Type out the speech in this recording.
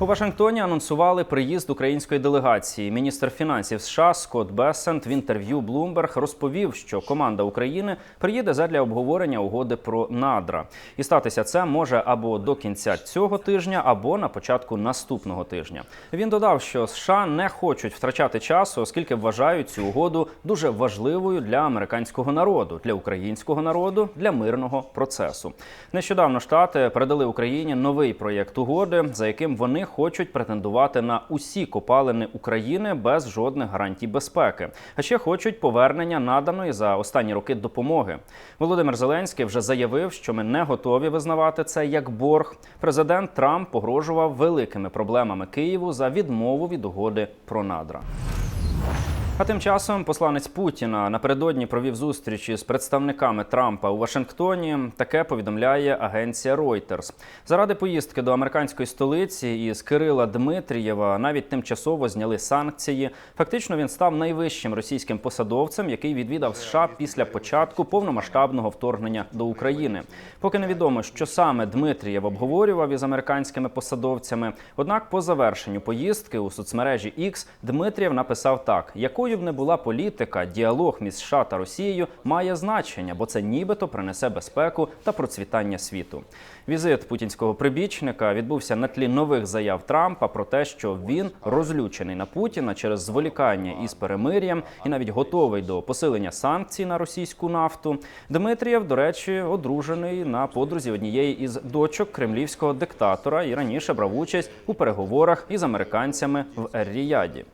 У Вашингтоні анонсували приїзд української делегації. Міністр фінансів США Скотт Бессент в інтерв'ю Bloomberg розповів, що команда України приїде задля обговорення угоди про надра. І статися це може або до кінця цього тижня, або на початку наступного тижня. Він додав, що США не хочуть втрачати часу, оскільки вважають цю угоду дуже важливою для американського народу, для українського народу, для мирного процесу. Нещодавно штати передали Україні новий проєкт угоди, за яким вони хочуть претендувати на усі копалини України без жодних гарантій безпеки. А ще хочуть повернення наданої за останні роки допомоги. Володимир Зеленський вже заявив, що ми не готові визнавати це як борг. Президент Трамп погрожував великими проблемами Києву за відмову від угоди про надра. А тим часом посланець Путіна напередодні провів зустрічі з представниками Трампа у Вашингтоні. Таке повідомляє агенція Reuters. Заради поїздки до американської столиці із Кирила Дмитрієва навіть тимчасово зняли санкції. Фактично він став найвищим російським посадовцем, який відвідав США після початку повномасштабного вторгнення до України. Поки невідомо, що саме Дмитрієв обговорював із американськими посадовцями. Однак, по завершенню поїздки у соцмережі X Дмитрієв написав так: якою б не була політика, діалог між США та Росією має значення, бо це нібито принесе безпеку та процвітання світу. Візит путінського прибічника відбувся на тлі нових заяв Трампа про те, що він розлючений на Путіна через зволікання із перемир'ям і навіть готовий до посилення санкцій на російську нафту. Дмитрієв, до речі, одружений на подрузі однієї із дочок кремлівського диктатора і раніше брав участь у переговорах із американцями в Ер-Ріяді.